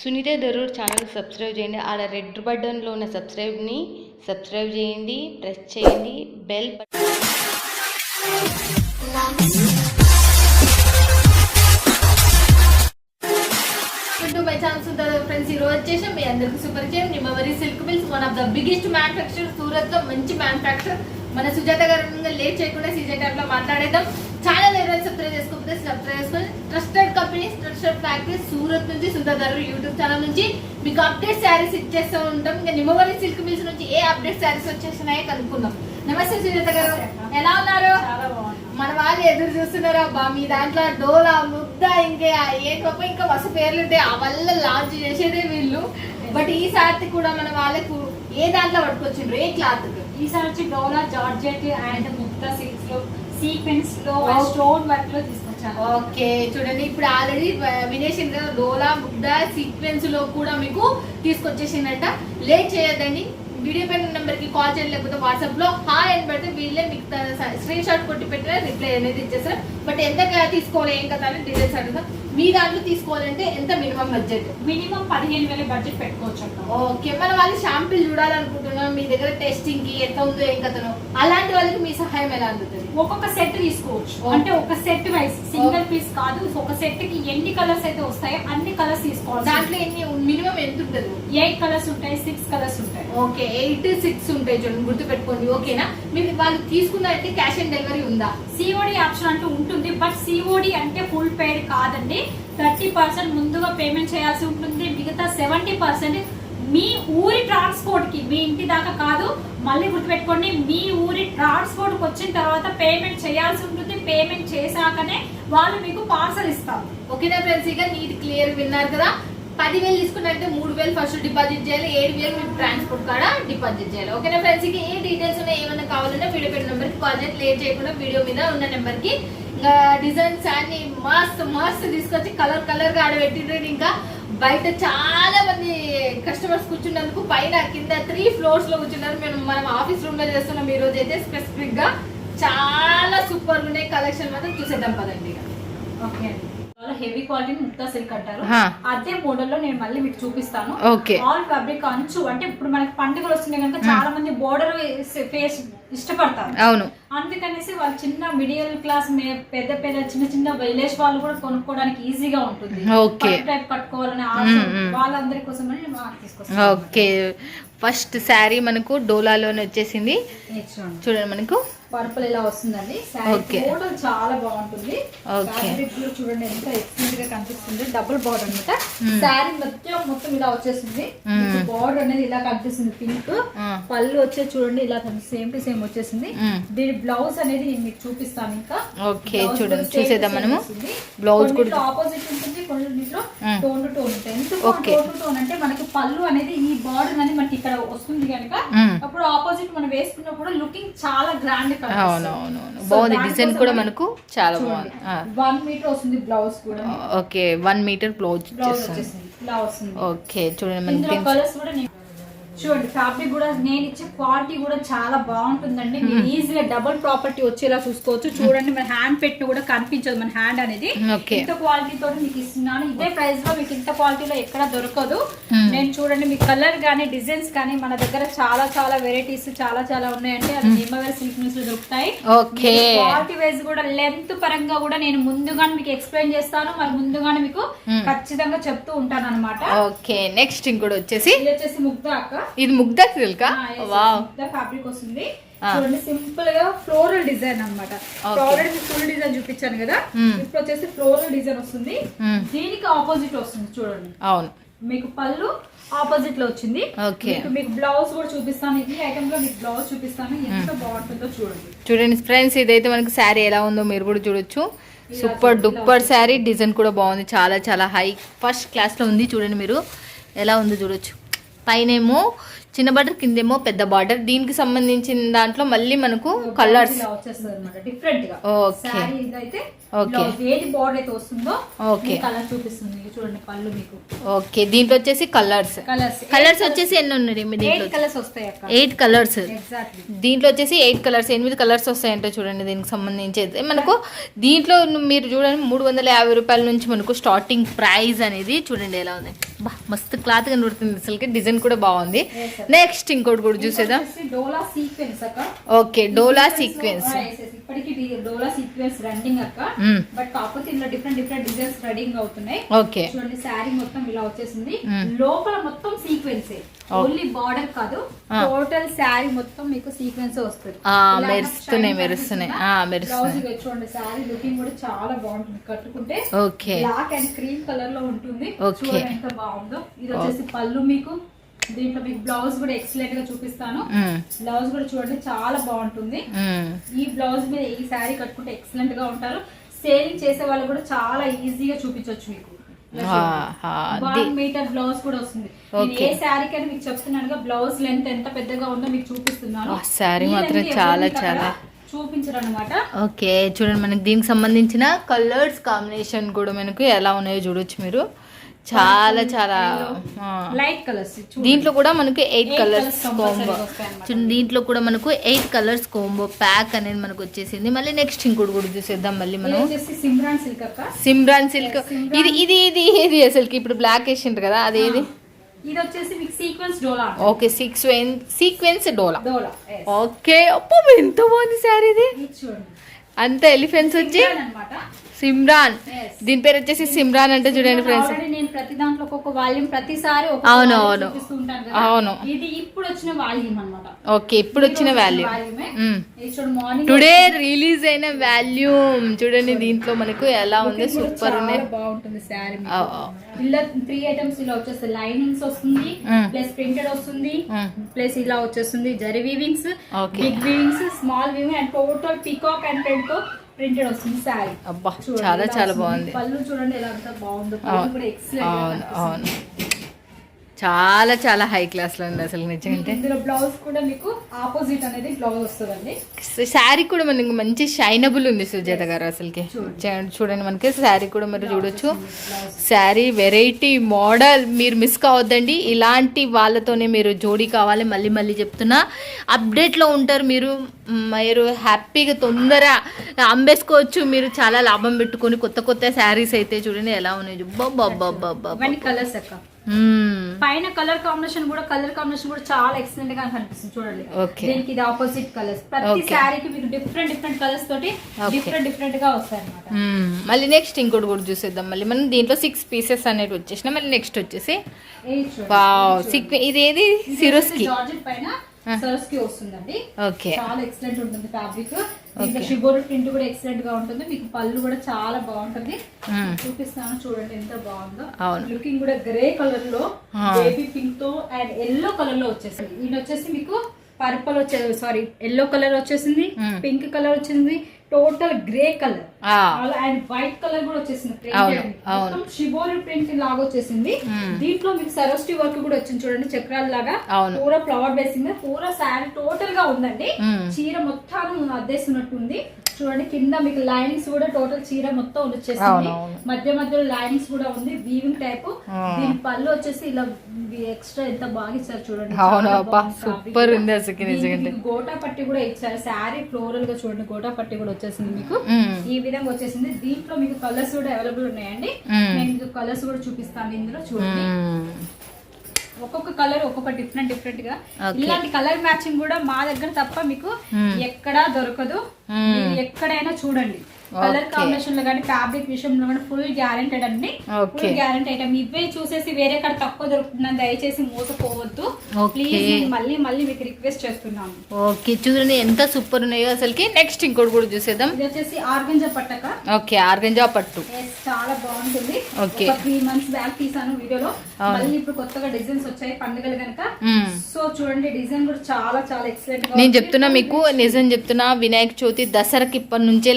Sunitha Darur channel subscribe చేయండి. ఆడ red బటన్లో ఉన్న సబ్స్క్రైబ్ని సబ్స్క్రైబ్ చేయండి. ప్రెస్ చేయండి. Bell my channel Sundar friends ఈ రోజు వచ్చేసి మీ అందరికి సూపర్ చేయం నిమ్మవరి silk mills one of the biggest manufacture సూరత్లో మంచి మ్యానుఫ్యాక్చర్ మన సుజాత గారు లేట్ చేయకుండా సీజన్ టైప్లో మాట్లాడేద్దాం. ఛానల్ ఎవరైనా సబ్స్క్రైబ్ చేసుకోకపోతే సబ్స్క్రైబ్ చేసుకొని trusted companies trusted factory Surat నుంచి సుందర్ గారు యూట్యూబ్ ఛానల్ నుంచి మీకు అప్డేట్ శారీస్ ఇచ్చేస్తూ ఉంటాం. ఇంకా నిమ్మవరి సిల్క్ మిల్స్ నుంచి ఏ అప్డేట్ శారీస్ వచ్చేసినాయో కనుక్కుందాం. నమస్తే సుజాత గారు. ఎలా ఉన్నారు? మన వాళ్ళు ఎదురు చూస్తున్నారా. అబ్బా మీ దాంట్లో డోలా ముద్ద ఇంకా ఏ గొప్ప ఇంకా మస్తు పేర్లు ఉంటాయి ఆ వల్ల లాంచ్ చేసేదే వీళ్ళు. బట్ ఈ సారి కూడా మన వాళ్ళకు ఏ దాంట్లో పట్టుకొచ్చిండ్రు? ఏ క్లాత్ ఈసారి వచ్చి డోలా జార్జెట్ అండ్ ముక్తా సిల్క్స్లో సీక్వెన్స్లో. స్టోన్ వర్క్లో తీసుకొచ్చాను. ఓకే చూడండి ఇప్పుడు ఆల్రెడీ వినేషన్ కదా డోలా ముద్ద సీక్వెన్స్లో కూడా మీకు తీసుకొచ్చేసిందంట. లేట్ చేయొద్దండి. వీడియో పైన నెంబర్కి కాల్ చేయండి లేకపోతే వాట్సాప్లో. హాయ్ అని పెడితే వీళ్ళే మీకు స్క్రీన్ షాట్ కొట్టి పెట్టిన రిప్లై అనేది ఇచ్చేస్తారు. బట్ ఎంత తీసుకోవాలి ఏం కదా అని డీటెయిల్స్ అడుగుతాం మీ దాంట్లో తీసుకోవాలంటే ఎంత మినిమం బడ్జెట్ మినిమం పదిహేను వేల బడ్జెట్ పెట్టుకోవచ్చు. ఓకే మన వాళ్ళు షాంపిల్ చూడాలనుకుంటున్నాం మీ దగ్గర టెస్టింగ్కి ఎంత ఉందో ఏం కథనో అలాంటి వాళ్ళకి మీ సహాయం ఎలా అందుతుంది? ఒక్కొక్క సెట్ తీసుకోవచ్చు. అంటే ఒక సెట్ వైస్ సింగిల్ పీస్ కాదు. ఒక సెట్కి ఎన్ని కలర్స్ అయితే వస్తాయో అన్ని కలర్స్ తీసుకోవాలి దాంట్లో ఎన్ని మినిమం ఎంత ఉంటుంది? ఎయిట్ కలర్స్ ఉంటాయి సిక్స్ కలర్స్ ఉంటాయి. ఓకే ఎయిట్ సిక్స్ ఉంటాయి చూడండి గుర్తు పెట్టుకోండి ఓకేనా? మీరు వాళ్ళు తీసుకున్నారంటే క్యాష్ ఆన్ డెలివరీ ఉందా? సిఓడి ఆప్షన్ అంటూ ఉంటుంది బట్ సిఓడి అంటే ఫుల్ పేడ్ కాదండి. థర్టీ పర్సెంట్ ముందుగా పేమెంట్ చేయాల్సి ఉంటుంది మిగతా సెవెంటీ పర్సెంట్ మీ ఊరి ట్రాన్స్పోర్ట్కి మీ ఇంటి దాకా కాదు మళ్ళీ గుర్తుపెట్టుకోండి మీ ఊరి ట్రాన్స్పోర్ట్కి వచ్చిన తర్వాత పేమెంట్ చేయాల్సి ఉంటుంది. పేమెంట్ చేశాకనే వాళ్ళు మీకు పార్సల్ ఇస్తారు. ఓకేనా ఫ్రెండ్స్ ఇక నీట్ క్లియర్ విన్నారు కదా? పదివేలు తీసుకున్నట్టు మూడు వేలు ఫస్ట్ డిపాజిట్ చేయాలి ఏడు వేలు మీకు ట్రాన్స్పోర్ట్ కాడ డిపాజిట్ చేయాలి. ఓకేనా ఫ్రెండ్స్ ఇక ఏ డీటెయిల్స్ ఉన్నాయి ఏమైనా కావాలన్నా వీడియో పెట్టిన నెంబర్కి కాల్ చేసి లేట్ చేయకుండా వీడియో మీద ఉన్న నెంబర్కి ఇంకా డిజైన్స్ అన్ని మస్తు మస్తు తీసుకొచ్చి కలర్ కలర్గా ఆడబెట్టిండ్రు ఇంకా. బయట చాలా మంది కస్టమర్స్ కూర్చున్నందుకు పైన కింద త్రీ ఫ్లోర్స్లో కూర్చున్నారు. మేము మనం ఆఫీస్ రూమ్లో చేస్తున్నాం. ఈ రోజు అయితే స్పెసిఫిక్గా చాలా సూపర్ ఉన్నాయి. కలెక్షన్ మాత్రం చూసేద్దాం పదండి ఇక. ఓకే అండి. హెవీ క్వాలిటీ ముక్తా సిల్క్ అంటారు. హా. అదే మోడల్లో నేను మళ్ళీ మీకు చూపిస్తాను. ఓకే. ఆల్ ఫ్యాబ్రిక్ అంచు అంటే ఇప్పుడు మనకి పండుగలు వస్తున్నాయి కనుక చాలా మంది బోర్డర్ ఫేస్ ఇష్టపడతారు. అవును. అందుకనేసి వాళ్ళు చిన్న మిడిల్ క్లాస్ పెద్ద పెద్ద చిన్న చిన్న విలేజ్ వాళ్ళు కూడా కొనుక్కోవడానికి ఈజీగా ఉంటుంది. ఓకే. టైప్ కట్టుకోవాలని. వాళ్ళందరి కోసం అని తీసుకొస్తాను. ఓకే. ఫస్ట్ శారీ మనకు డోలాలోనే వచ్చేసింది. చూడండి మనకు. పర్పుల్ ఇలా వస్తుందండి. మోడల్ చాలా బాగుంటుంది చూడండి ఎంత ఎక్సలెంట్గా కనిపిస్తుంది డబుల్ బార్డర్ అనమాట. శారీ మొత్తం మొత్తం ఇలా వచ్చేసింది. బార్డర్ అనేది ఇలా కనిపిస్తుంది పింక్ ఆ. పళ్ళు వచ్చే చూడండి ఇలా సేమ్ టు సేమ్ వచ్చేసింది మ్మ్. దీని బ్లౌజ్ అనేది మీకు చూపిస్తాను ఇంకా ఓకే చూడండి చూసేద్దాం మనము. బ్లౌజ్ కూడా ఆపోజిట్ ఉంటుంది కొన్నిట్లో. టోన్ టు టోన్ ఉంటాయి ఎందుకు. టోన్ టు టోన్ అంటే మనకి పళ్ళు అనేది ఈ బార్డర్ అనేది మనకి ఇక్కడ వస్తుంది కనుక. అప్పుడు ఆపోజిట్ మనం వేసుకున్నప్పుడు లుకింగ్ చాలా గ్రాండ్ అవునవును బాగుంది. డిజైన్ కూడా మనకు చాలా బాగుంది. వన్ మీటర్ వస్తుంది బ్లౌజ్ కూడా. ఓకే వన్ మీటర్ బ్లౌజ్ వచ్చేస్తుంది. ఓకే చూడండి మనకి కలర్స్ కూడా చూడండి ఫ్యాబ్రిక్ కూడా నేను ఇచ్చే క్వాలిటీ కూడా చాలా బాగుంటుందండి. మీరు ఈజీగా డబుల్ ప్రాపర్టీ వచ్చేలా చూసుకోవచ్చు. చూడండి మన హ్యాండ్ పెట్టిన కూడా కనిపించదు మన హ్యాండ్ అనేది. ఇంత క్వాలిటీ తోటి మీకు ఇస్తున్నాను. ఇదే ప్రైస్లో మీకు ఇంత క్వాలిటీలో ఎక్కడ దొరకదు. నేను చూడండి మీ కలర్ కానీ డిజైన్స్ కానీ మన దగ్గర చాలా చాలా వెరైటీస్ చాలా చాలా ఉన్నాయండి. అది నిమ్మవేర్ సిల్క్ న్యూస్లో దొరుకుతాయి. క్వాలిటీ వైజ్ కూడా లెంత్ పరంగా కూడా నేను ముందుగానే మీకు ఎక్స్ప్లెయిన్ చేస్తాను. మరి ముందుగానే మీకు. ఖచ్చితంగా చెప్తూ ఉంటాను అనమాట ఓకే. నెక్స్ట్ ఇంకోటి వచ్చేసి? ఇది వచ్చేసి ముగ్ధ అక్క. ఇది ముగ్ధా సిల్కా? ఫ్యాబ్రిక్ వస్తుంది. చూడండి సింపుల్గా ఫ్లోరల్ డిజైన్ అనమాట Okay. ఆల్రెడీ మీకు ఫుల్ డిజైన్ చూపించాను కదా. మ్మ్. ఇప్పుడు వచ్చేసి ఫ్లోరల్ డిజైన్ వస్తుంది. మ్మ్. దీనికి ఆపోజిట్ వస్తుంది చూడండి. అవును. మీకు పళ్ళు ఆపోజిట్లో వచ్చింది. మీకు- మీకు బ్లౌజ్ కూడా చూపిస్తాను. ఈ ఐటమ్లో మీకు బ్లౌజ్ చూపిస్తాను. ఎంత బాగుంటుందో చూడండి. చూడండి ఫ్రెండ్స్ ఇదైతే మనకి శారీ ఎలా ఉందో మీరు కూడా చూడొచ్చు. సూపర్ డూపర్ శారీ డిజైన్ కూడా బాగుంది. చాలా చాలా హై ఫస్ట్ క్లాస్లో ఉంది చూడండి మీరు. ఎలా ఉందో చూడొచ్చు. పైనేమో చిన్న బార్డర్ కిందేమో పెద్ద బార్డర్ దీనికి సంబంధించిన దాంట్లో మళ్ళీ మనకు కలర్స్ ఓకే. బ్లౌజ్ ఏది బార్డర్ అయితే వస్తుందో ఓకే. కలర్ చూపిస్తుంది. చూడండి పళ్ళు మీకు. ఓకే దీంట్లో వచ్చేసి కలర్స్ కలర్స్ కలర్స్ వచ్చేసి ఎన్ని ఉన్నాయి మీ దీంట్లో ఎయిట్ కలర్స్ వస్తాయి అక్క. ఎయిట్ కలర్స్ ఎగ్జాక్ట్లీ దీంట్లో వచ్చేసి ఎయిట్ కలర్స్ ఎనిమిది కలర్స్ వస్తాయంటే చూడండి దీనికి సంబంధించి. అయితే మనకు దీంట్లో మీరు చూడండి మూడు వందల యాభై రూపాయల నుంచి మనకు స్టార్టింగ్ ప్రైస్ అనేది చూడండి ఎలా ఉంది. బా మస్తు క్లాత్ కనబడుతుంది అసలుకి. డిజైన్ కూడా బాగుంది. నెక్స్ట్ ఇంకోటి కూడా చూసేద్దాం. Dola sequence okay Dola sequence. ఇప్పటికి డోలా సీక్వెన్స్ రన్నింగ్ అక్క. బట్ కాకపోతే ఇందులో డిఫరెంట్ డిఫరెంట్ డిజైన్స్ రెడీగా అవుతున్నాయి. ఓకే. చూడండి శారీ మొత్తం ఇలా వచ్చేసింది. లోపల మొత్తం సీక్వెన్స్. ఓన్లీ బార్డర్ కాదు. టోటల్ శారీ మొత్తం మీకు సీక్వెన్స్ వస్తుంది. మెరుస్తున్నాయి, మెరుస్తున్నాయి. మెరుస్తున్నాయి. చూడండి శారీ లుకింగ్ కూడా చాలా బాగుంటుంది. కట్టుకుంటే ఓకే. బ్లాక్ అండ్ క్రీమ్ కలర్లో ఉంటుంది. చూడండి ఎంత బాగుందో. ఇది వచ్చేసి పళ్ళు మీకు. దీంట్లో మీకు బ్లౌజ్ కూడా ఎక్సలెంట్గా చూపిస్తాను. బ్లౌజ్ కూడా చూడండి చాలా బాగుంటుంది. ఈ బ్లౌజ్ మీద ఈ శారీ కట్టుకుంటే ఎక్సలెంట్గా ఉంటారు. సేలింగ్ చేసే వాళ్ళు కూడా చాలా ఈజీగా చూపించవచ్చు మీకు. వన్ మీటర్ బ్లౌజ్ కూడా వస్తుంది. ఏ శారీ కానీ మీకు చెప్తున్నాను బ్లౌజ్ లెంత్ ఎంత పెద్దగా ఉందో మీకు చూపిస్తున్నాను. ఈ మాత్రం చాలా, చాలా. చూపించరు అనమాట ఓకే చూడండి మనకి దీనికి సంబంధించిన కలర్స్ కాంబినేషన్ కూడా మనకు ఎలా ఉన్నాయో చూడొచ్చు మీరు. చాలా చాలా. లైట్ కలర్స్ దీంట్లో కూడా మనకు ఎయిట్ కలర్స్ కోంబో దీంట్లో కూడా మనకు ఎయిట్ కలర్స్ కోంబో ప్యాక్ అనేది మనకు వచ్చేసింది. మళ్ళీ నెక్స్ట్ ఇంకోటి కూడా చూసేద్దాం మళ్ళీ మనం. Simran silk Simran silk. ఇది ఇది ఇది ఇది అసలుకి ఇప్పుడు బ్లాక్ వేసిండ్రు కదా అదేది ఇది వచ్చేసి మీకు sequence Dola okay six sequence Dola Dola yes. Okay అప్పో ఎంత బాగుంది సార్ ఇది. అంత ఎలిఫెంట్స్ వచ్చి సిమ్రాన్. దీని పేరు వచ్చేసి సిమ్రాన్ అంటే చూడండి ఫ్రెండ్స్ నేను ప్రతి దాంట్లో ఒక్కొక్క వాల్యూమ్ ప్రతిసారి అవును, అవును. అవును. ఇది ఇప్పుడు వచ్చిన వాల్యూమ్ అన్నమాట. ఓకే ఇప్పుడు వచ్చిన వాల్యూ ఇది చూడు మార్నింగ్ టుడే రిలీజ్ అయిన వాల్యూమ్ చూడండి దీంట్లో మనకు ఎలా ఉంది? సూపర్ ఉన్నాయి. బాగుంటుంది శారీ. ఇలా త్రీ ఐటమ్స్ ఇలా వచ్చేస్తాయి. లైనింగ్స్ వస్తుంది. ప్లస్ ప్రింటెడ్ వస్తుంది. ప్లస్ ఇలా వచ్చేస్తుంది. Zari weavings. Big weavings small weaving and total peacock and ప్రింట్తో printed వస్తుంది శారీ. అబ్బా చాలా చాలా బాగుంది. పళ్ళు చూడండి ఎలా అంతా బాగుందో. అవును అవును. చాలా చాలా హై క్లాస్లో ఉంది అసలు నిజంగా ఇందులో బ్లౌజ్ కూడా మీకు ఆపోజిట్ అనేది బ్లౌజ్ వస్తుందండి. శారీ కూడా మనకి మంచి షైనబుల్ ఉంది సుజాత గారు అసలుకి. చూడండి. మనకి శారీ కూడా మీరు చూడొచ్చు. శారీ వెరైటీ మోడల్ మీరు మిస్ కావద్దండి. ఇలాంటి వాళ్ళతోనే మీరు జోడీ కావాలి మళ్ళీ మళ్ళీ చెప్తున్నా. అప్డేట్లో ఉంటారు మీరు. మీరు హ్యాపీగా తొందర అమ్మేసుకోవచ్చు మీరు చాలా లాభం పెట్టుకొని కొత్త కొత్త శారీస్ అయితే చూడండి ఎలా ఉన్నాయి. బాబా ఇవన్నీ కలర్స్ అక్క. పైన కలర్ కాంబినేషన్ కూడా కలర్ కాంబినేషన్ కూడా చాలా ఎక్సలెంట్గా కనిపిస్తుంది చూడండి. దీనికి ఇది ఆపోజిట్ కలర్స్ ప్రతి. శారీకి మీకు డిఫరెంట్ డిఫరెంట్ కలర్స్ తోటి. డిఫరెంట్ డిఫరెంట్గా వస్తాయి అనమాట మళ్ళీ నెక్స్ట్ ఇంకోటి కూడా చూసేద్దాం. మళ్ళీ మనం దీంట్లో సిక్స్ పీసెస్ అనేవి వచ్చేసినాయి మళ్ళీ నెక్స్ట్ వచ్చేసి సిక్ ఇది ఏది? సిరోస్కి జార్జెట్ పైన కి వస్తుందండి. ఓకే చాలా ఎక్సలెంట్ ఉంటుంది ఫ్యాబ్రిక్ దీంట్లో షిబోర్ ప్రింట్ కూడా ఎక్సలెంట్గా ఉంటుంది మీకు పళ్ళు కూడా చాలా బాగుంటుంది మ్మ్. చూపిస్తాను చూడండి ఎంత బాగుందో. లుకింగ్ కూడా గ్రే కలర్లో. బేబీ పింక్తో అండ్ ఎల్లో కలర్లో వచ్చేసింది ఇది వచ్చేసి మీకు పర్పుల్ వచ్చే సారీ ఎల్లో కలర్ వచ్చేసింది. పింక్ కలర్ వచ్చింది total grey colour. And white colour కూడా వచ్చేసింది షిబోరి ప్రింట్ లాగా వచ్చేసింది. దీంట్లో మీకు సరోస్టి వర్క్ కూడా వచ్చింది చూడండి చక్రాల లాగా. పూర ఫ్లవర్ బేసింగ్ మీద పూర శారీ టోటల్గా ఉందండి. చీర మొత్తం అద్దేస్తున్నట్టుంది చూడండి కింద మీకు లైనింగ్స్ కూడా టోటల్ చీర మొత్తం వచ్చేసింది. మధ్య మధ్యలో లైనింగ్స్ కూడా ఉంది వీవింగ్ టైప్. దీని పళ్ళు వచ్చేసి ఇలా ఎక్స్ట్రా ఎంత బాగా ఇచ్చారు చూడండి. ఉంది గోటా పట్టి కూడా ఇచ్చారు శారీ ఫ్లోరల్గా చూడండి గోటా పట్టి కూడా వచ్చేసింది మీకు. ఈ విధంగా వచ్చేసింది దీంట్లో మీకు కలర్స్ కూడా అవైలబుల్ ఉన్నాయండి మ్మ్. నేను మీకు కలర్స్ కూడా చూపిస్తాను ఇందులో చూడండి. ఒక్కొక్క కలర్ ఒక్కొక్క డిఫరెంట్ డిఫరెంట్గా. ఇలాంటి కలర్ మ్యాచింగ్ కూడా మా దగ్గర తప్ప మీకు Hmm. ఎక్కడా దొరకదు Hmm. ఎక్కడైనా చూడండి కలర్. కాంబినేషన్లో కానీ ఫ్యాబ్రిక్ విషయంలో కానీ ఫుల్ గ్యారెంటెడ్ అండి. ఫుల్ గ్యారెంటీ ఐటమ్ ఇవే చూసేసి వేరే కాడ తక్కువ దొరుకుతుందని దయచేసి మోసపోవద్దు. ప్లీజ్ మళ్ళీ మళ్ళీ మీకు రిక్వెస్ట్ చేస్తున్నాను ఓకే చూడండి ఎంత సూపర్ ఉన్నాయో అసలుకి నెక్స్ట్ ఇంకోటి కూడా చూసేద్దాం ఇది వచ్చేసి ఆర్గంజా పట్టక ఓకే ఆర్గంజా పట్టు చాలా బాగుంటుంది. ఒక త్రీ మంత్స్ బ్యాక్ తీసాను వీడియోలో. మళ్ళీ ఇప్పుడు కొత్తగా డిజైన్స్ వచ్చాయి పండుగలు కనుక. సో చూడండి డిజైన్ కూడా చాలా చాలా ఎక్సలెంట్ నేను. చెప్తున్నా మీకు నిజం చెప్తున్నా వినాయక చవితి దసరాకి ఇప్పటి నుంచే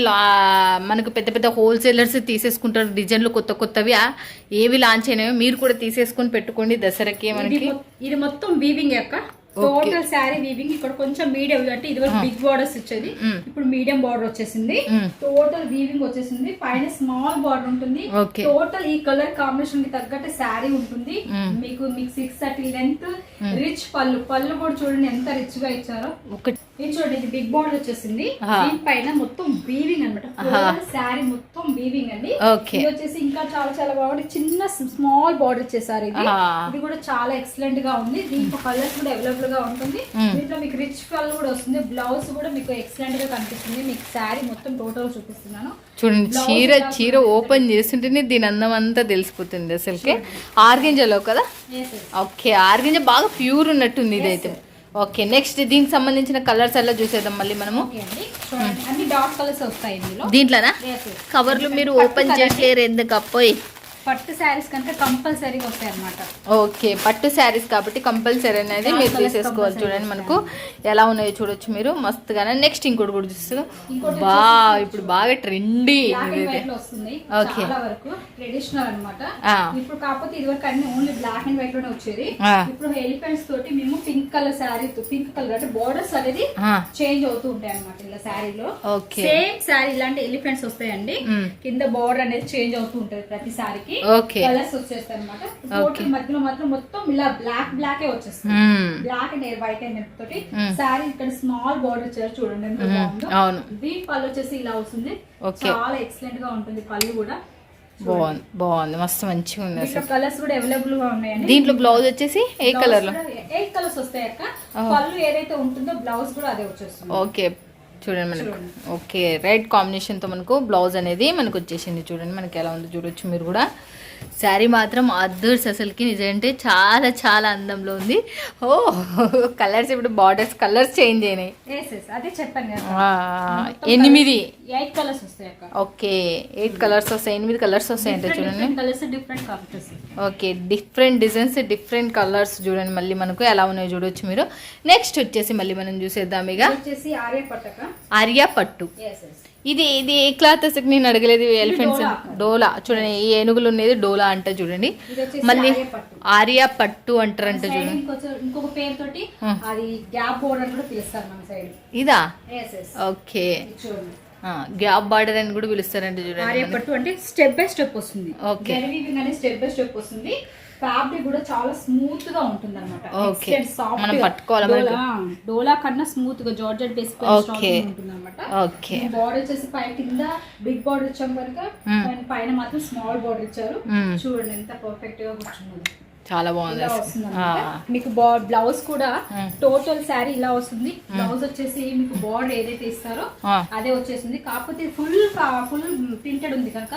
మనకు పెద్ద పెద్ద హోల్సేలర్స్ తీసేసుకుంటారు. డిజైన్లు కొత్త కొత్తవి. ఏవి లాంచ్ అయినాయో మీరు కూడా తీసేసుకొని పెట్టుకోండి దసరాకి ఇది మనకి. ఇది మొత్తం వీవింగ్ యొక్క టోటల్ శారీ వీవింగ్ ఇక్కడ కొంచెం మీడియం అంటే ఇది బిగ్ బార్డర్స్ వచ్చేది ఇప్పుడు మీడియం బార్డర్ వచ్చేసింది. టోటల్ వీవింగ్ వచ్చేసింది. పైన స్మాల్ బార్డర్ ఉంటుంది. టోటల్ ఈ కలర్ కాంబినేషన్కి తగ్గట్టు శారీ ఉంటుంది. మీకు మీకు సిక్స్ థర్టీ లెంత్ రిచ్ పళ్ళు. పళ్ళు కూడా చూడండి ఎంత రిచ్గా ఇచ్చారో. ఒకటి. ఇది చూడండి ఇది బిగ్ బార్డర్ వచ్చేసింది. దీనిపైన మొత్తం వీవింగ్ అనమాట శారీ మొత్తం వీవింగ్ అండి. ఇది వచ్చేసి ఇంకా చాలా చాలా బాగుంది. చిన్న స్మాల్ బార్డర్ ఇచ్చేసారు. ఇది. కూడా చాలా ఎక్సలెంట్గా ఉంది. దీంట్లో కలర్స్ కూడా అవైలబుల్గా ఉంటుంది. దీంట్లో మీకు రిచ్ కలర్ కూడా వస్తుంది. బ్లౌజ్ కూడా మీకు ఎక్సలెంట్గా కనిపిస్తుంది. మీకు శారీ మొత్తం టోటల్ చూపిస్తున్నాను. చూడండి చీర చీర ఓపెన్ చేస్తుంటేనే దీని అందం అంతా తెలిసిపోతుంది అసలుకి. ఆర్గింజలో కదా? ఓకే ఆర్గింజ బాగా ప్యూర్ ఉన్నట్టుంది ఇదైతే. ఓకే నెక్స్ట్ దీనికి సంబంధించిన కలర్స్ అలా చూసేద్దాం మళ్ళీ మనము? అన్ని డార్క్ కలర్స్ వస్తాయి దీంట్లోనా. కవర్లు మీరు ఓపెన్ చేయట్లేరు ఎందుకు అప్పోయి పట్టు శారీస్ కనుక కంపల్సరీగా వస్తాయి అనమాట ఓకే పట్టు శారీస్ కాబట్టి కంపల్సరీ అనేది మీరు తీసేసుకోవాలి చూడండి మనకు. ఎలా ఉన్నాయో చూడొచ్చు మీరు. మస్తుగానే. నెక్స్ట్ ఇంకోటి కూడా చూస్తారు బా ఇప్పుడు బాగా ట్రెండీ వరకు ట్రెడిషనల్ అన్నమాట. ఆ. ఇప్పుడు కాకపోతే ఇది వరకు అన్ని ఓన్లీ బ్లాక్ అండ్ వైట్లోనే వచ్చేది. ఇప్పుడు ఎలిఫెంట్స్ తోటి మేము pink colour sari pink colour అంటే బోర్డర్స్ అనేది చేంజ్ అవుతూ ఉంటాయి అనమాట ఇలా శారీలో ఓకే. సేమ్ శారీ ఇలాంటి ఎలిఫెంట్స్ వస్తాయండి. కింద బోర్డర్ అనేది చేంజ్ అవుతూ ఉంటుంది ప్రతి శారీకి ఓకే కలర్స్ వచ్చేస్తాయి అనమాట టోటల్ మధ్యలో మాత్రం మొత్తం ఇలా బ్లాక్ బ్లాక్ వచ్చేస్తుంది. బ్లాక్ అండ్ వైట్ అండ్ తోటి. మ్మ్. శారీ ఇక్కడ స్మాల్ బోర్డర్ చూడండి ఎంత బాగుందో. అవును. దీని పళ్ళు వచ్చేసి ఇలా వస్తుంది. ఓకే. చాలా ఎక్సలెంట్గా ఉంటుంది పళ్ళు కూడా. బాగుంది బాగుంది. మస్తు మంచిగా ఉంది అసలు. కలర్స్ కూడా అవైలబుల్గా ఉన్నాయండి. దీంట్లో బ్లౌజ్ వచ్చేసి ఏ కలర్లో? ఎయిట్ కలర్స్ వస్తాయి అక్క? పళ్ళు ఏదైతే ఉంటుందో బ్లౌజ్ కూడా అదే వచ్చేస్తుంది. ఓకే చూడండి మనకు. ఓకే రెడ్ కాంబినేషన్తో మనకు బ్లౌజ్ అనేది మనకు వచ్చేసింది. చూడండి మనకి ఎలా ఉందో చూడొచ్చు మీరు కూడా. శారీ మాత్రం అదర్స్ అసలుకి నిజంటే చాలా చాలా అందంలో ఉంది. ఓ కలర్స్ ఇప్పుడు బార్డర్స్ కలర్స్ చేంజ్ అయినాయి. అదే చెప్పాను ఎనిమిది. ఎయిట్ కలర్స్ వస్తాయి ఓకే ఎయిట్ కలర్స్ వస్తాయి ఎనిమిది కలర్స్ వస్తాయంటే చూడండి. Colours different okay different designs different colours చూడండి మళ్ళీ మనకు ఎలా ఉన్నాయో చూడొచ్చు మీరు. నెక్స్ట్ వచ్చేసి మళ్ళీ మనం చూసేద్దాం ఇక. వచ్చేసి ఆర్యా పట్టు ఎస్ ఎస్ ఇది ఇది ఏ క్లాత్ అసలు నేను అడగలేదు ఎలిఫెంట్స్ డోలా. చూడండి ఈ ఏనుగులు ఉన్నది డోలా అంట చూడండి. మళ్ళీ ఆర్య పట్టు. అంటారంట సైడ్ చూడండి. ఇంకొక ఇంకొక పేరు తోటి అది గ్యాప్ బోర్డర్ అని కూడా పిలుస్తారు మన సైడ్. ఇదా? ఓకే. గ్యాప్ బార్డర్ అని కూడా పిలుస్తారంట చూడండి ఆర్య పట్టు అంటే స్టెప్ బై స్టెప్ వస్తుంది. అనేది స్టెప్ బై స్టెప్ వస్తుంది. ఫ్యాబ్రిక్ కూడా చాలా స్మూత్గా ఉంటుంది అనమాట? డోలా డోలా కన్నా స్మూత్గా జార్జెట్ బేస్. ఉంటుంది అనమాట బార్డర్ వచ్చేసి పై కింద బిగ్ బార్డర్ ఇచ్చాం కనుక Hmm. దాని పైన మాత్రం స్మాల్ బార్డర్ ఇచ్చారు Hmm. చూడండి ఎంత పర్ఫెక్ట్గా కూర్చున్నది చాలా బాగుంది. మీకు బ్లౌజ్ కూడా. టోటల్ శారీ ఇలా వస్తుంది. బ్లౌజ్ వచ్చేసి మీకు బార్డర్ ఏదైతే ఇస్తారో అదే వచ్చేసింది కాకపోతే ఫుల్ ఫుల్ ప్రింటెడ్ ఉంది కనుక.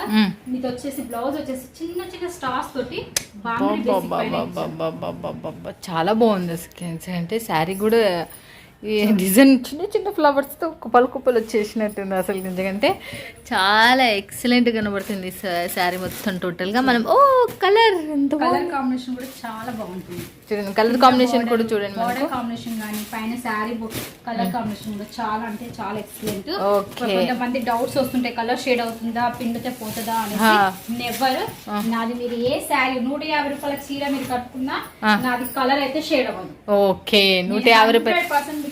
మీకు వచ్చేసి బ్లౌజ్ వచ్చేసి చిన్న చిన్న స్టార్స్ తోటి. చాలా బాగుంది అంటే శారీ కూడా డిజైన్ చిన్న చిన్న ఫ్లవర్స్తో కుప్పలు కుప్పలు వచ్చేసినట్టుంది అసలు నిజంటే చాలా ఎక్సలెంట్ కనబడుతుంది శారీ మొత్తం టోటల్గా మనం ఓ కలర్ ఎంత కలర్ కాంబినేషన్ కూడా చాలా బాగుంటుంది. చూడండి కలర్ కాంబినేషన్ కూడా చూడండి బార్డర్ కాంబినేషన్ కానీ పైన శారీ కలర్ కాంబినేషన్ కూడా చాలా అంటే చాలా ఎక్సలెంట్. కొంతమంది డౌట్స్ వస్తుంటాయి కలర్ షేడ్ అవుతుందా పిండితే పోతుందా ఆ. అనేసి నెవర్ నాది మీరు ఏ శారీ నూట యాభై రూపాయల చీర మీరు కట్టుకున్నా. నాది కలర్ అయితే షేడ్ అవ్వదు. ఓకే నూట యాభై రూపాయలు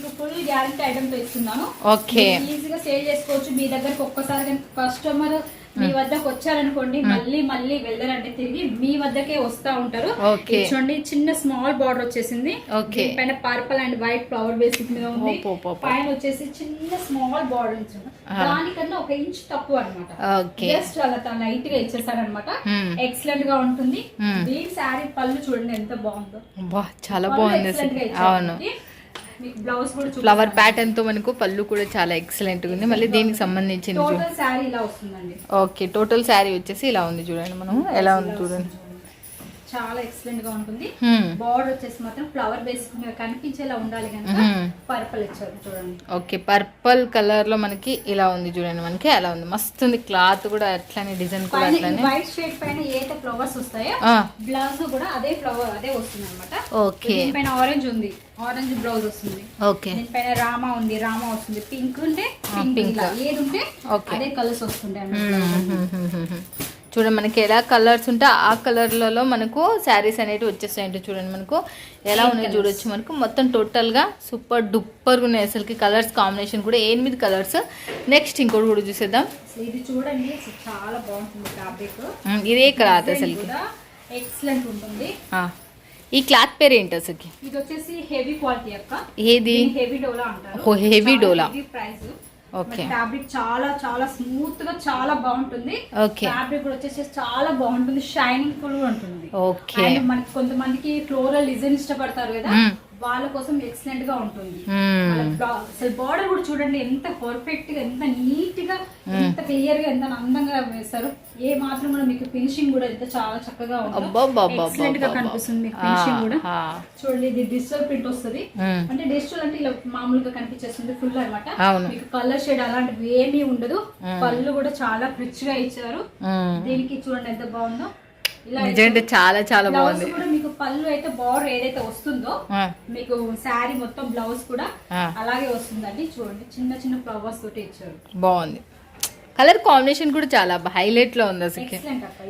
మీకు ఫుల్ గ్యారంటీ ఐటమ్తో ఇస్తున్నాను ఓకే ఈజీగా సేల్ చేసుకోవచ్చు. మీ దగ్గరకు ఒక్కసారి కస్టమర్ మీ వద్దకు వచ్చారనుకోండి మళ్ళీ మళ్ళీ వెళ్ళారంటే తిరిగి మీ వద్దకే వస్తా ఉంటారు. చూడండి చిన్న స్మాల్ బార్డర్ వచ్చేసింది. పైన purple and white flower basic మీద ఉంది. పైన వచ్చేసి చిన్న స్మాల్ బార్డర్ ఇచ్చారు దానికన్నా ఒక ఇంచ్ తక్కువ అనమాట జస్ట్ అలా లైట్గా ఇచ్చేసారనమాట Hmm. ఎక్సలెంట్గా ఉంటుంది. Hmm. దీని శారీ పళ్ళు చూడండి ఎంత బాగుందో. చాలా బాగుంది అవును. బ్లౌజ్ కూడా ఫ్లవర్ ప్యాటర్న్తో మనకు పళ్ళు కూడా చాలా ఎక్సలెంట్ ఉంది. మళ్ళీ దీనికి సంబంధించింది ఓకే టోటల్ శారీ వచ్చేసి ఇలా ఉంది చూడండి మనం. ఎలా ఉంది చూడండి. చాలా ఎక్సలెంట్గా ఉంటుంది. బార్డర్ వచ్చేసి మాత్రం ఫ్లవర్ బేస్ కనిపించేలా ఉండాలి కనుక. పర్పుల్ ఇచ్చారు చూడండి. ఓకే పర్పుల్ కలర్లో మనకి ఇలా ఉంది చూడండి మనకి అలా ఉంది. మస్తు ఉంది. క్లాత్ కూడా అట్లానే డిజైన్ కూడా పైన అట్లానే. వైట్ షేడ్ పైన ఏదైతే ఫ్లవర్స్ వస్తాయో బ్లౌజ్ కూడా అదే ఫ్లవర్ అదే వస్తుంది అనమాట ఓకే దీనిపైన ఆరెంజ్ ఉంది. ఆరెంజ్ బ్లౌజ్ వస్తుంది. ఓకే దీనిపైన రామా ఉంది. రామా వస్తుంది. పింక్ ఉంటే పింక్ ఏది ఉంటే. అదే కలర్స్ వస్తుంటాయి చూడండి మనకి ఎలా కలర్స్ ఉంటే ఆ కలర్లలో మనకు శారీస్ అనేవి వచ్చేస్తాయంటే చూడండి మనకు. ఎలా ఉన్నాయో చూడొచ్చు మనకు. మొత్తం టోటల్గా సూపర్ డూపర్గా ఉన్నాయి అసలుకి కలర్స్ కాంబినేషన్ కూడా. ఎనిమిది కలర్స్ నెక్స్ట్ ఇంకోటి కూడా చూసేద్దాం. ఇది చూడండి చాలా బాగుంటుంది ఫ్యాబ్రిక్ ఇదే క్లాత్ అసలుకి. ఎక్సలెంట్ ఉంటుంది. ఈ క్లాత్ పేరు ఏంటి అసలుకి? ఇది వచ్చేసి హెవీ క్వాలిటీ యొక్క ఏది? హెవీ డోలా అంటారు. heavy Dola. Price okay fabric చాలా చాలా స్మూత్గా చాలా బాగుంటుంది. ఓకే ఫ్యాబ్రిక్ కూడా వచ్చేసి చాలా బాగుంటుంది. షైనింగ్ ఫుల్ ఉంటుంది. ఓకే మనకి కొంతమందికి ఫ్లోరల్ డిజైన్ ఇష్టపడతారు కదా. మ్మ్. వాళ్ళ కోసం ఎక్సలెంట్గా ఉంటుంది. బ్లా- అసలు బార్డర్ కూడా చూడండి ఎంత పర్ఫెక్ట్గా ఎంత నీట్గా ఎంత క్లియర్గా ఎంత అందంగా వేస్తారు. ఏ మాత్రం కూడా మీకు ఫినిషింగ్ కూడా ఎంత చాలా చక్కగా. ఎక్సలెంట్గా కనిపిస్తుంది మీకు ఫినిషింగ్ కూడా. చూడండి ఇది డిజిటల్ ప్రింట్ వస్తుంది. అంటే డిజిటల్ అంటే ఇలా మామూలుగా కనిపించేస్తుంది ఫుల్ అన్నమాట. అవును. మీకు కలర్ షేడ్ అలాంటివి ఏమీ ఉండదు. పళ్ళు కూడా చాలా రిచ్గా ఇచ్చారు. దీనికి చూడండి ఎంత బాగుందో. నిజంగా చాలా చాలా బాగుంది. మీకు పళ్ళు అయితే బార్డర్ ఏదైతే వస్తుందో మీకు శారీ మొత్తం బ్లౌజ్ కూడా. అలాగే వస్తుందండి. చూడండి చిన్న చిన్న ఫ్లవర్స్ తోటి ఇచ్చారు. బాగుంది. కలర్ కాంబినేషన్ కూడా చాలా హైలైట్లో ఉంది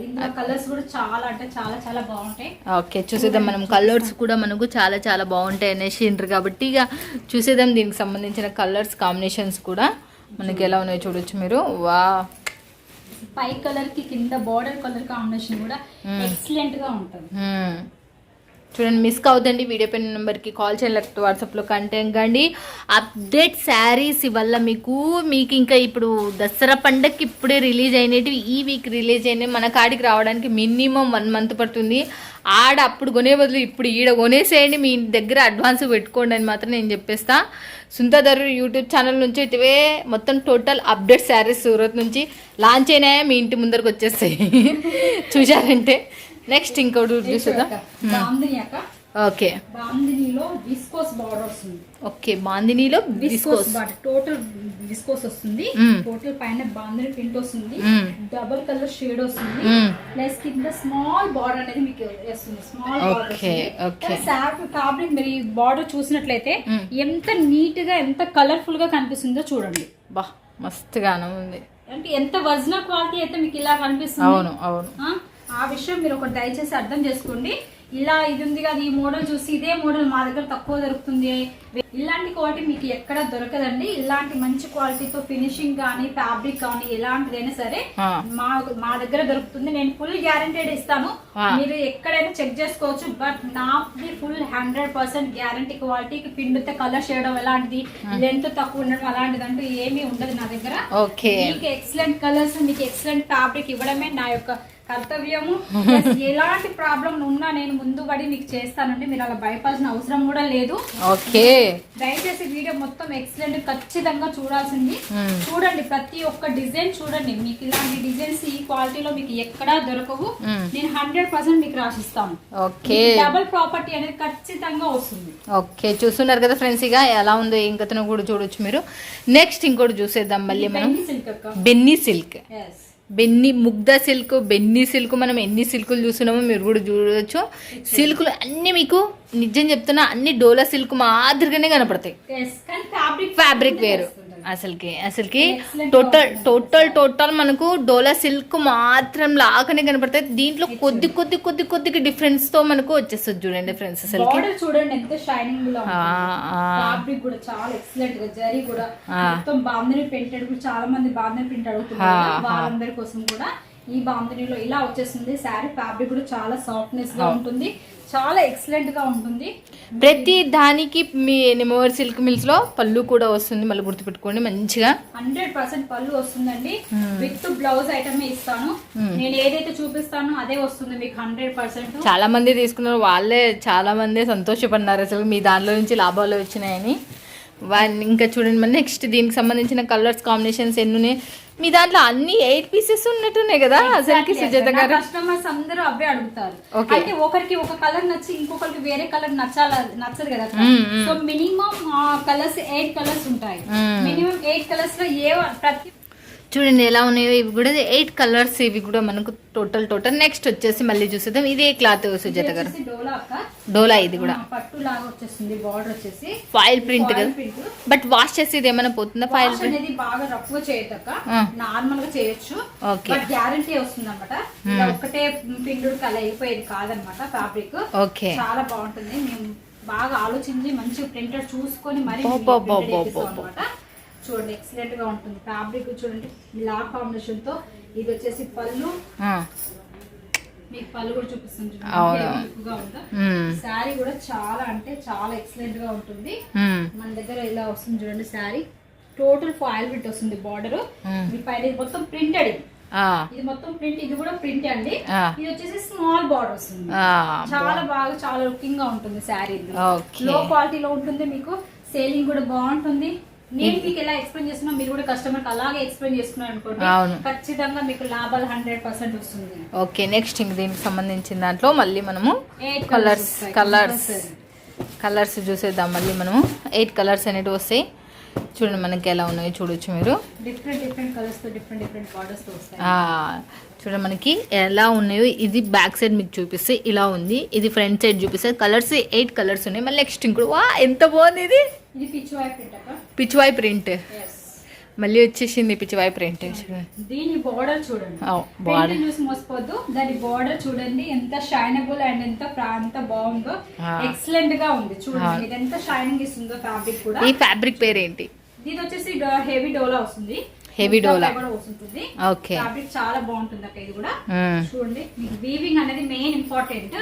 ఇందులో కలర్స్ కూడా చాలా అంటే చాలా చాలా బాగుంటాయి. ఓకే చూసేద్దాం. మనం కలర్స్ కూడా మనకు చాలా చాలా బాగుంటాయి అనేసి ఇంటారు కాబట్టి ఇక చూసేద్దాం. దీనికి సంబంధించిన కలర్స్ కాంబినేషన్స్ కూడా మనకి ఎలా ఉన్నాయో చూడొచ్చు మీరు. వా పై కలర్కి కింద బార్డర్ కలర్ కాంబినేషన్ కూడా ఎక్సలెంట్గా ఉంటుంది. చూడండి మిస్ కావద్దండి. వీడియో పైన నెంబర్కి కాల్ చేయండి లేకపోతే వాట్సాప్లో కంటెంట్ కండి. అప్డేట్ శారీస్ వల్ల మీకు? మీకు ఇంకా ఇప్పుడు దసరా పండగకి ఇప్పుడే రిలీజ్ అయినవి ఈ వీక్ రిలీజ్ అయినవి మన కాడికి రావడానికి మినిమం వన్ మంత్ పడుతుంది. ఆడ అప్పుడు కొనే బదులు ఇప్పుడు ఈడ కొనేసేయండి. మీ దగ్గర అడ్వాన్స్ పెట్టుకోండి అని మాత్రం నేను చెప్పేస్తా. సుందర్ యూట్యూబ్ ఛానల్ నుంచి అయితే మొత్తం టోటల్ అప్డేట్ శారీస్ సూరత్ నుంచి లాంచ్ అయినాయా? మీ ఇంటి ముందరకు వచ్చేస్తాయి. చూశారంటే. నెక్స్ట్ ఇంకోటి బాందిని అక్క. ఓకే. బాందినిలో విస్కోస్ బార్డర్ వస్తుంది. ఓకే బాందినీలో విస్కోస్ టోటల్ విస్కోస్ వస్తుంది. టోటల్ పైన బాందిని ప్రింట్ వస్తుంది. డబుల్ కలర్ షేడ్ వస్తుంది. ప్లస్ కింద స్మాల్ బార్డర్ అనేది మీకు వేస్తుంది. Small border okay. ఫ్యాబ్రిక్ మీరు బార్డర్ చూసినట్లయితే. ఎంత నీట్గా ఎంత కలర్ఫుల్గా కనిపిస్తుందో చూడండి. బా మస్తుగానే ఉంది. అంటే ఎంత ఒరిజినల్ క్వాలిటీ అయితే మీకు ఇలా కనిపిస్తుంది. అవును అవును. ఆ, విషయం మీరు ఒకటి దయచేసి అర్థం చేసుకోండి. ఇలా ఇది ఉంది కదా ఈ మోడల్ చూసి ఇదే మోడల్ మా దగ్గర తక్కువ దొరుకుతుంది. ఇలాంటి క్వాలిటీ మీకు ఎక్కడ దొరకదండి. ఇలాంటి మంచి క్వాలిటీతో ఫినిషింగ్ కానీ ఫ్యాబ్రిక్ కానీ ఎలాంటిదైనా సరే. మా మా దగ్గర దొరుకుతుంది. నేను ఫుల్ గ్యారంటెడ్ ఇస్తాను. మీరు ఎక్కడైనా చెక్ చేసుకోవచ్చు బట్ నాది ఫుల్ హండ్రెడ్ పర్సెంట్ గ్యారంటీ క్వాలిటీకి పిండితే కలర్ చేయడం ఎలాంటిది లెంత్ తక్కువ ఉండడం అలాంటిది అంటూ ఏమీ ఉండదు నా దగ్గర. మీకు ఎక్సలెంట్ కలర్స్ మీకు ఎక్సలెంట్ ఫ్యాబ్రిక్ ఇవ్వడమే నా యొక్క కర్తవ్యము. ఎలాంటి ప్రాబ్లం ఉన్నా నేను ముందు పడి మీకు చేస్తానండి. మీరు అలా భయపడాల్సిన అవసరం కూడా లేదు. ఓకే. దయచేసి వీడియో మొత్తం ఎక్సలెంట్ ఖచ్చితంగా చూడాల్సింది. మ్మ్. చూడండి ప్రతి ఒక్క డిజైన్ చూడండి. మీకు ఇలాంటి డిజైన్స్ ఈ క్వాలిటీలో మీకు ఎక్కడా దొరకవు. మ్మ్. నేను హండ్రెడ్ పర్సెంట్ మీకు రాసిస్తాను. ఓకే. డబుల్ ప్రాపర్టీ అనేది ఖచ్చితంగా వస్తుంది. ఓకే. చూస్తున్నారు కదా ఫ్రెండ్స్ ఇక ఎలా ఉందో ఏం కథనో కూడా చూడొచ్చు మీరు. నెక్స్ట్ ఇంకోటి చూసేద్దాం మళ్ళీ మనం. Benny silk. Benny Mugdha silk Benny silk మనం ఎన్ని సిల్కులు చూస్తున్నామో మీరు కూడా చూడవచ్చు సిల్కులు అన్ని మీకు నిజం చెప్తున్నా అన్ని డోలా సిల్క్ మాదిరిగానే కనపడతాయి. ఫ్యాబ్రిక్ వేరు. అసలుకి అసలుకి టోటల్ టోటల్ టోటల్ మనకు డోలా సిల్క్ మాత్రం లాగానే కనపడతాయి దీంట్లో కొద్ది కొద్ది కొద్ది కొద్దిగా డిఫరెన్స్తో మనకు వచ్చేస్తుంది చూడండి ఫ్రెండ్స్ అసలుకి బార్డర్ చూడండి ఎంత షైనింగ్. ఫ్యాబ్రిక్ కూడా చాలా ఎక్సలెంట్గా జరీ కూడా. మొత్తం బాందని ప్రింటెడ్ కూడా చాలా మంది బాందని అడుగుతున్నారు. వాళ్ళందరి కోసం కూడా ఈ బాందనీలో ఇలా వచ్చేస్తుంది. శారీ ఫ్యాబ్రిక్ కూడా చాలా సాఫ్ట్నెస్గా ఉంటుంది. చాలా ఎక్సలెంట్గా ఉంటుంది. ప్రతి దానికి మీ నిమోవర్ సిల్క్ మిల్స్లో పళ్ళు కూడా వస్తుంది. మళ్ళీ గుర్తుపెట్టుకోండి మంచిగా. హండ్రెడ్ పర్సెంట్ పళ్ళు వస్తుందండి. విత్ బ్లౌజ్ ఐటమ్ ఇస్తాను. నేను ఏదైతే చూపిస్తానో అదే వస్తుంది మీకు హండ్రెడ్ పర్సెంట్. చాలా మంది తీసుకున్నారు. వాళ్ళే చాలా మంది సంతోషపడినారు అసలు మీ దానిలో నుంచి లాభాలు వచ్చినాయని. ఇంకా చూడండి మరి నెక్స్ట్ దీనికి సంబంధించిన కలర్స్ కాంబినేషన్స్ ఎన్ని మీ దాంట్లో అన్ని ఎయిట్ పీసెస్ ఉన్నట్టున్నాయి కదా అసలుకి సుజాత గారు కస్టమర్స్ అందరూ అవే అడుగుతారు. అంటే ఒకరికి ఒక కలర్ నచ్చి ఇంకొకరికి వేరే కలర్ నచ్చాల నచ్చదు కదా. So minimum colours eight colours ఉంటాయి. మినిమం ఎయిట్ కలర్స్లో ఏ ప్రతి చూడండి ఎలా ఉన్నాయో ఇవి కూడా ఎయిట్ కలర్స్ ఇవి కూడా మనకు టోటల్ టోటల్ నెక్స్ట్ వచ్చేసి మళ్ళీ చూసేద్దాం. ఇదే క్లాత్ సుజాత గారు. డోలా ఇది కూడా. బార్డర్ వచ్చేసి. ఫాయిల్ ప్రింట్ కదా. బట్ వాష్ చేసి ఇది ఏమైనా పోతుందా? వాష్ ప్రింట్ బాగా రఫ్గా. నార్మల్గా చేయొచ్చు. బట్ గ్యారంటీ వస్తుంది అనమాట ఇలా ఒక్కటే పిండుడు కల అయిపోయేది కాదనమాట ఫ్యాబ్రిక్ ఓకే చాలా బాగుంటుంది. మేము బాగా ఆలోచించి మంచి ప్రింటర్ చూసుకొని మరి చూడండి ఎక్సలెంట్గా ఉంటుంది. ఫ్యాబ్రిక్ చూడండి ఇలా కాంబినేషన్తో ఇది వచ్చేసి పళ్ళు. మీకు పళ్ళు కూడా చూపిస్తుంది శారీ కూడా చాలా అంటే చాలా ఎక్సలెంట్గా ఉంటుంది. మన దగ్గర ఇలా వస్తుంది చూడండి శారీ. టోటల్ ఫాయిల్ ప్రింట్ వస్తుంది బార్డర్ మీ పైన మొత్తం ప్రింటెడ్ ఇది. మొత్తం ప్రింట్ ఇది కూడా ప్రింట్ అండి. ఇది వచ్చేసి స్మాల్ బార్డర్ వస్తుంది. చాలా బాగా చాలా లుకింగ్గా ఉంటుంది శారీ. లో క్వాలిటీలో ఉంటుంది మీకు. సేలింగ్ కూడా బాగుంటుంది. నేను మీకు ఎలా ఎక్స్ప్లెయిన్ చేస్తున్నా మీరు కూడా కస్టమర్ అలాగే ఎక్స్ప్లెయిన్ చేసుకున్నారు అనుకోండి అవును. ఖచ్చితంగా మీకు లాభాలు హండ్రెడ్ పర్సెంట్ వస్తుంది. ఓకే నెక్స్ట్ ఇంక దీనికి సంబంధించిన దాంట్లో మళ్ళీ మనము కలర్స్ కలర్స్. కలర్స్ చూసేద్దాం మళ్ళీ మనము ఎయిట్ కలర్స్ అనేవి వస్తాయి. చూడండి మనకి ఎలా ఉన్నాయో చూడొచ్చు మీరు. Different different colours different different బార్డర్స్తో వస్తాయి. ఆ, చూడండి మనకి ఎలా ఉన్నాయో ఇది బ్యాక్ సైడ్ మీకు చూపిస్తే ఇలా ఉంది ఇది ఫ్రంట్ సైడ్ చూపిస్తే కలర్స్ ఎయిట్ కలర్స్ ఉన్నాయి. మళ్ళీ నెక్స్ట్ ఇంకోటి వా ఎంత బాగుంది ఇది. Print pichhwai print. మళ్ళీ వచ్చేసింది పిచ్చివాయి ప్రింట్. దీని బార్డర్ చూడండి. ప్రింట్ చూసి మోసపోద్దు దాని బార్డర్ చూడండి. ఎంత షైనబుల్ అండ్ ఎంత ప్రా- ఎంత బాగుందో. ఎక్సలెంట్గా ఉంది. చూడండి. ఇది ఎంత షైనింగ్ ఇస్తుందో ఫ్యాబ్రిక్ కూడా. ఈ ఫ్యాబ్రిక్ పేరు ఏంటి ఇది వచ్చేసి హెవీ డోలా వస్తుంది Heavy డోలా. ఓకే. ఫ్యాబ్రిక్ చాలా బాగుంటుంది అక్క ఇది కూడా. చూడండి వీవింగ్ అనేది మెయిన్ ఇంపార్టెంట్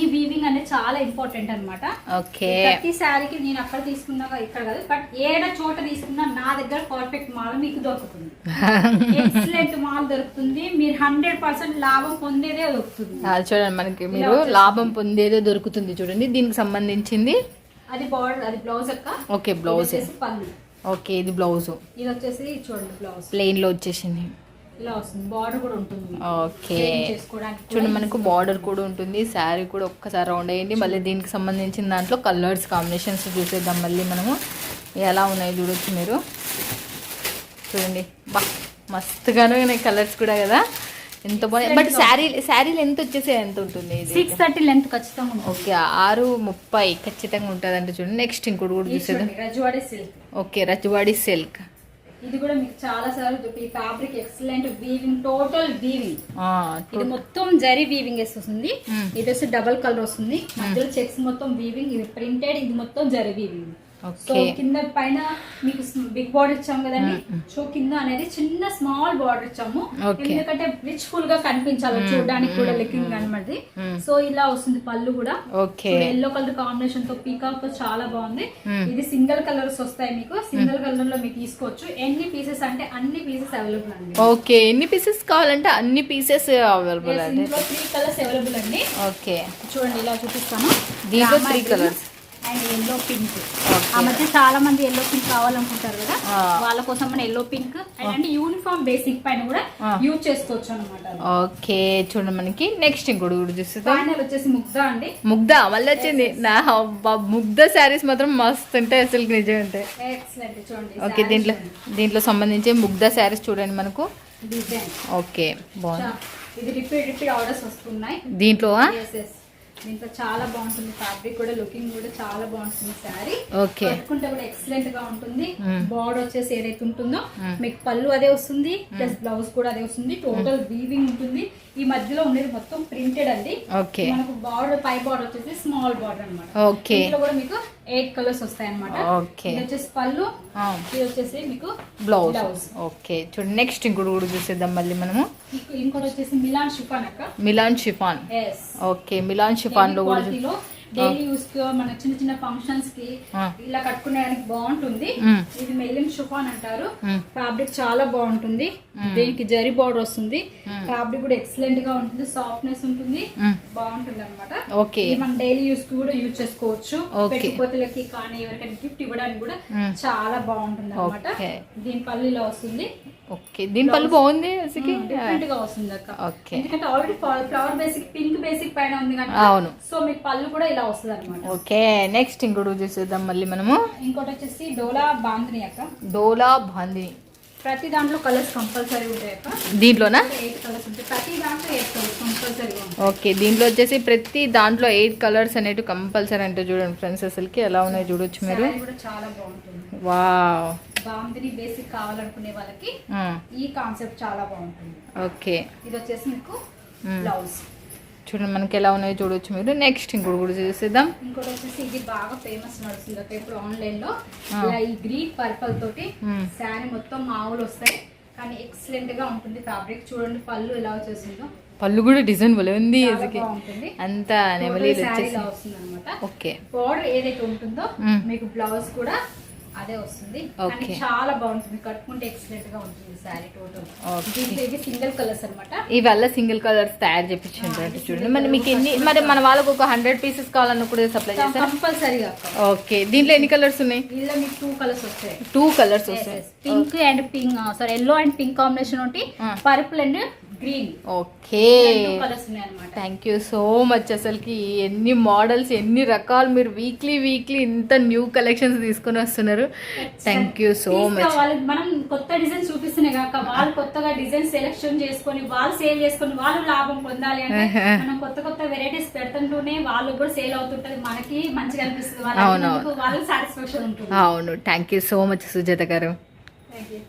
ఈ వీవింగ్ అనేది చాలా ఇంపార్టెంట్ అన్నమాట. ఓకే. ప్రతి శారీకి నేను అక్కడ తీసుకున్నా ఇక్కడ కాదు బట్ ఏడ చోట తీసుకున్నా నా దగ్గర పర్ఫెక్ట్ మాల్ మీకు దొరుకుతుంది. ఎక్సలెంట్ మాల్ దొరుకుతుంది. మీరు హండ్రెడ్ పర్సెంట్ లాభం పొందేదే దొరుకుతుంది. చూడండి మనకి మీరు లాభం పొందేదో దొరుకుతుంది చూడండి. దీనికి సంబంధించింది? అది బార్డర్ అది బ్లౌజ్ అక్క. ఓకే బ్లౌజ్ పళ్ళు. ఓకే ఇది బ్లౌజ్. ఇది వచ్చేసి చూడండి బ్లౌజ్. ప్లెయిన్లో వచ్చేసింది. ఇలా వస్తుంది. బార్డర్ కూడా ఉంటుంది. ఓకే. చూడండి మనకు బార్డర్ కూడా ఉంటుంది. శారీ కూడా ఒక్కసారి రౌండ్ అయ్యండి మళ్ళీ దీనికి సంబంధించిన దాంట్లో కలర్స్ కాంబినేషన్స్ చూసేద్దాం. మళ్ళీ మనము ఎలా ఉన్నాయి చూడొచ్చు మీరు. చూడండి. బా మస్తుగానే కలర్స్ కూడా కదా. ఎంత బాగున్నాయి బట్ శారీ శారీలు ఎంత వచ్చేసి ఎంత ఉంటుంది సిక్స్ థర్టీ లెంత్ ఖచ్చితంగా ఓకే ఆరు ముప్పై ఖచ్చితంగా ఉంటుంది అంటే చూడండి. నెక్స్ట్ ఇంకోటి కూడా చూడండి, Rajwadi silk okay Rajwadi silk ఇది కూడా మీకు చాలా సార్లు ఈ fabric excellent weaving total weaving ఇది మొత్తం జరీ వీవింగ్ వస్తుంది. ఇది వచ్చి డబల్ కలర్ వస్తుంది. మధ్యలో చెక్స్ మొత్తం వీవింగ్ ఇది ప్రింటెడ్ ఇది మొత్తం జరీ వీవింగ్ సో కింద పైన మీకు బిగ్ బార్డర్ ఇచ్చాము కదండి. సో కింద అనేది చిన్న స్మాల్ బార్డర్ ఇచ్చాము. ఎందుకంటే రిచ్ ఫుల్గా కనిపించాలి. చూడడానికి కూడా లుకింగ్ అనమాట సో ఇలా వస్తుంది పళ్ళు కూడా. ఎల్లో కలర్ కాంబినేషన్తో పీకాక్తో చాలా బాగుంది. ఇది సింగిల్ కలర్స్ వస్తాయి మీకు. సింగిల్ కలర్లో మీరు తీసుకోవచ్చు. ఎన్ని పీసెస్ అంటే అన్ని పీసెస్ అవైలబుల్ అండి. ఓకే. ఎన్ని పీసెస్ కావాలంటే అన్ని పీసెస్ అవైలబుల్ అండి. త్రీ కలర్స్ అవైలబుల్ అండి. ఓకే. చూడండి ఇలా చూపిస్తాను. దీంట్లో three colours and yellow pink ఆ మధ్య చాలా మంది ఎల్లో పింక్ కావాలనుకుంటారు కదా. వాళ్ళ కోసం మన ఎల్లో పింక్ అండ్ అంటే యూనిఫామ్ బేసిక్ పైన కూడా. యూజ్ చేసుకోవచ్చు అనమాట ఓకే చూడండి మనకి. నెక్స్ట్ ఇంకోటి కూడా ఫైనల్ వచ్చేసి ముగ్ధ అండి. ముగ్ధ మళ్ళీ వచ్చింది. నా ముగ్ధ శారీస్ మాత్రం మస్తు ఉంటాయి అసలు నిజం ఉంటాయి ఓకే దీంట్లో దీంట్లో సంబంధించి ముగ్ధ శారీస్ చూడండి మనకు. డిజైన్ ఓకే బాగుంది. ఇది రిపీట్ రిపీట్ ఆర్డర్స్ వస్తున్నాయి. దీంట్లో. దీంట్లో చాలా బాగుంటుంది. ఫ్యాబ్రిక్ కూడా లుకింగ్ కూడా చాలా బాగుంటుంది శారీ. ఓకే. కట్టుకుంటే కూడా ఎక్సలెంట్గా ఉంటుంది. బార్డర్ వచ్చేసి ఏదైతే ఉంటుందో మీకు పళ్ళు అదే వస్తుంది ప్లస్ బ్లౌజ్ కూడా అదే వస్తుంది. టోటల్ వీవింగ్ ఉంటుంది. ఈ మధ్యలో ఉండేది మొత్తం ప్రింటెడ్ అండి. ఓకే. మనకు బార్డర్ పై బార్డర్ వచ్చేసి స్మాల్ బార్డర్ అన్నమాట. ఓకే. కూడా మీకు ఎయిట్ కలర్స్ వస్తాయి అనమాట ఓకే. ఇది వచ్చేసి పళ్ళు ఇది వచ్చేసి మీకు బ్లౌజ్ ఓకే. చూడండి నెక్స్ట్ ఇంకోటి కూడా చూసేద్దాం మళ్ళీ మనము. ఇంకోటి వచ్చేసి మిలాన్ షిఫాన్ అక్క. Milan chiffon. ఓకే మిలాన్ షిఫాన్లో కూడా డైలీ యూస్కి మన చిన్న చిన్న ఫంక్షన్స్కి. ఇలా కట్టుకునేదానికి బాగుంటుంది. ఇది మెల్లిన్ షుఫాన్ అంటారు. ఫ్యాబ్రిక్ చాలా బాగుంటుంది దీనికి జరీ బార్డర్ వస్తుంది ఫ్యాబ్రిక్ కూడా ఎక్సలెంట్గా ఉంటుంది సాఫ్ట్నెస్ ఉంటుంది. బాగుంటుంది అనమాట ఓకే మనం డైలీ యూస్కి కూడా యూజ్ చేసుకోవచ్చు. పెట్టుకోతలకి కానీ ఎవరికైనా గిఫ్ట్ ఇవ్వడానికి కూడా. చాలా బాగుంటుంది అనమాట. దీని ఇలా వస్తుంది ఓకే. దీని పళ్ళు బాగుంది అసలుకి డిఫరెంట్గా వస్తుంది అక్క. ఓకే. ఎందుకంటే already flower basic pink basic పైన ఉంది కనుక అవును. సో మీకు పళ్ళు కూడా ఇలా వస్తుంది అనమాట ఓకే నెక్స్ట్ ఇంకోటి చూసేద్దాం మళ్ళీ మనము. ఇంకోటి వచ్చేసి డోలా బాందిని అక్క. డోలా బాందిని ప్రతి దాంట్లో కలర్స్ కంపల్సరీ ఉంటాయి అక్క. దీంట్లోనా? ఎయిట్ కలర్స్ ఉంటాయి. ప్రతి దాంట్లో ఎయిట్ కలర్స్ కంపల్సరీగా ఉంటాయి. ఓకే దీంట్లో వచ్చేసి ప్రతి దాంట్లో ఎయిట్ కలర్స్ అనేవి కంపల్సరీ అంటే చూడండి ఫ్రెండ్స్ అసలుకి ఎలా ఉన్నాయో చూడొచ్చు మీరు? కూడా చాలా బాగుంటుంది. వావ్ బాగుంది బేసిక్ కావాలనుకునే వాళ్ళకి. ఈ కాన్సెప్ట్ చాలా బాగుంటుంది. ఓకే. ఇది వచ్చేసి మీకు. బ్లౌజ్. చూడండి మనకి ఎలా ఉన్నాయో చూడొచ్చు మీరు. నెక్స్ట్ ఇంకోటి కూడా చూసేద్దాం. ఇంకోటి వచ్చేసి ఇది బాగా ఫేమస్ నడుస్తుంది ఇప్పుడు ఆన్లైన్లో. ఇలా ఈ గ్రీన్ పర్పల్ తోటి. శారీ మొత్తం మామూలు వస్తాయి. కానీ ఎక్సలెంట్గా ఉంటుంది ఫ్యాబ్రిక్ చూడండి పళ్ళు ఎలా వచ్చేసిందో. పళ్ళు కూడా డిజైన్ భలే ఉంది అంతా నెమలి ఓకే. బార్డర్ ఏదైతే ఉంటుందో. మీకు బ్లౌజ్ కూడా అదే వస్తుంది. చాలా బాగుంటుంది. కట్టుకుంటే ఎక్సలెంట్గా ఉంటుంది శారీ టోటల్. దీంట్లో ఇది సింగిల్ కలర్స్ అనమాట ఇవల్ల సింగిల్ కలర్స్ తయారు చేపించుంటారు చూడండి. మరి మీకు ఎన్ని మరి మన వాళ్ళకు ఒక హండ్రెడ్ పీసెస్ కావాలన్నా కూడా సప్లై చేస్తారా? కంపల్సరీగా ఓకే దీంట్లో ఎన్ని కలర్స్ ఉన్నాయి? ఇందులో మీకు టూ కలర్స్ వస్తాయి. టూ కలర్స్ వస్తాయి. Pink and pink sorry yellow and pink combination Ah. Purple and green. Okay. Thank you so much అసలుకి. ఎన్ని మోడల్స్ ఎన్ని రకాలు మీరు వీక్లీ వీక్లీ ఇంత న్యూ కలెక్షన్స్ తీసుకొని వస్తున్నారు. థ్యాంక్ యూ సో మచ్ మనం కొత్త డిజైన్ చూపిస్తున్నాయి కాక వాళ్ళు కొత్తగా డిజైన్ సెలెక్షన్ చేసుకొని వాళ్ళు సేల్ చేసుకొని వాళ్ళు లాభం పొందాలి అంటే మనం కొత్త కొత్త వెరైటీస్ పెడుతుంటూనే వాళ్ళు కూడా సేల్ అవుతుంటది. మనకి మంచిగా అనిపిస్తుంది. వాళ్ళకి సాటిస్ఫాక్షన్ ఉంటుంది. అవును. Thank you so much Sujatha గారు. Thank you